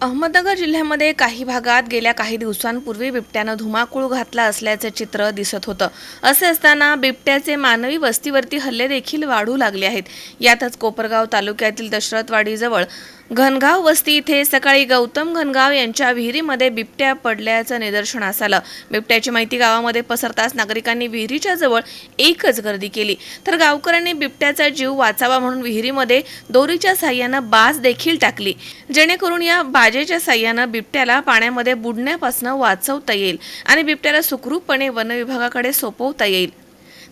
अहमदनगर जिल्ह्यामध्ये काही भागात गेल्या काही दिवसांपूर्वी बिबट्यानं धुमाकूळ घातला असल्याचे चित्र दिसत होतं. असे असताना बिबट्याचे मानवी वस्तीवरती हल्ले देखील वाढू लागले आहेत. यातच कोपरगाव तालुक्यातील दशरथवाडीजवळ घनगाव वस्ती इथे सकाळी गौतम घनगाव यांच्या विहिरीमध्ये बिबट्या पडल्याचं निदर्शनास आलं. बिबट्याची माहिती गावामध्ये पसरताच नागरिकांनी विहिरीच्या जवळ एकच गर्दी केली. तर गावकऱ्यांनी बिबट्याचा जीव वाचावा म्हणून विहिरीमध्ये दोरीच्या साह्यानं बाज देखील टाकली. जेणेकरून या बाजेच्या साह्यानं बिबट्याला पाण्यामध्ये बुडण्यापासून वाचवता येईल आणि बिबट्याला सुखरूपपणे वनविभागाकडे सोपवता येईल.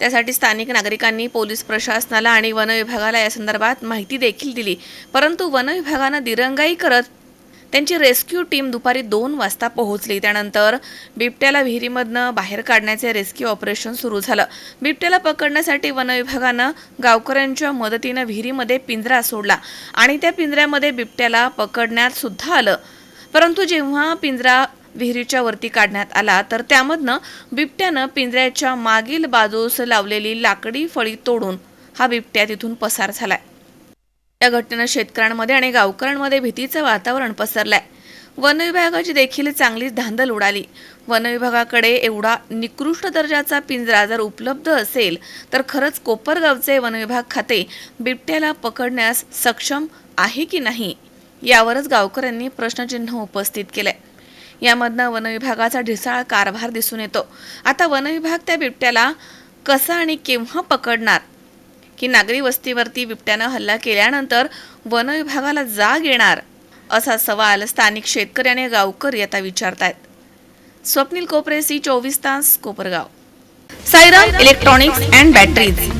त्यासाठी स्थानिक नागरिकांनी पोलीस प्रशासनाला आणि वनविभागाला या संदर्भात माहिती देखील दिली. परंतु वनविभागानं दिरंगाई करत त्यांची रेस्क्यू टीम दुपारी दोन वाजता पोहोचली. त्यानंतर बिबट्याला विहिरीमधनं बाहेर काढण्याचे रेस्क्यू ऑपरेशन सुरू झालं. बिबट्याला पकडण्यासाठी वनविभागानं गावकऱ्यांच्या मदतीनं विहिरीमध्ये पिंजरा सोडला आणि त्या पिंजऱ्यामध्ये बिबट्याला पकडण्यात सुद्धा आलं. परंतु जेव्हा पिंजरा विहिरीच्या वरती काढण्यात आला तर त्यामधनं बिबट्यानं पिंजऱ्याच्या मागील बाजूस लावलेली लाकडी फळी तोडून हा बिबट्या तिथून पसार झालाय. या घटनेनं शेतकऱ्यांमध्ये आणि गावकऱ्यांमध्ये भीतीचं वातावरण पसरलंय. वनविभागाची देखील चांगलीच धांदल उडाली. वनविभागाकडे एवढा निकृष्ट दर्जाचा पिंजरा जर उपलब्ध असेल तर खरंच कोपरगावचे वनविभाग खाते बिबट्याला पकडण्यास सक्षम आहे की नाही यावरच गावकऱ्यांनी प्रश्नचिन्ह उपस्थित केलंय. यामधनं वनविभागाचा ढिसाळ कारभार दिसून येतो. आता वनविभाग त्या बिबट्याला कसा आणि केव्हा पकडणार? की नागरी वस्तीवरती बिबट्यानं हल्ला केल्यानंतर वनविभागाला जाग येणार? असा सवाल स्थानिक शेतकरी आणि गावकरी आता विचारतायत. स्वप्नील कोपरे सी चोवीस तास Kopargaon. Sairam electronics and batteries.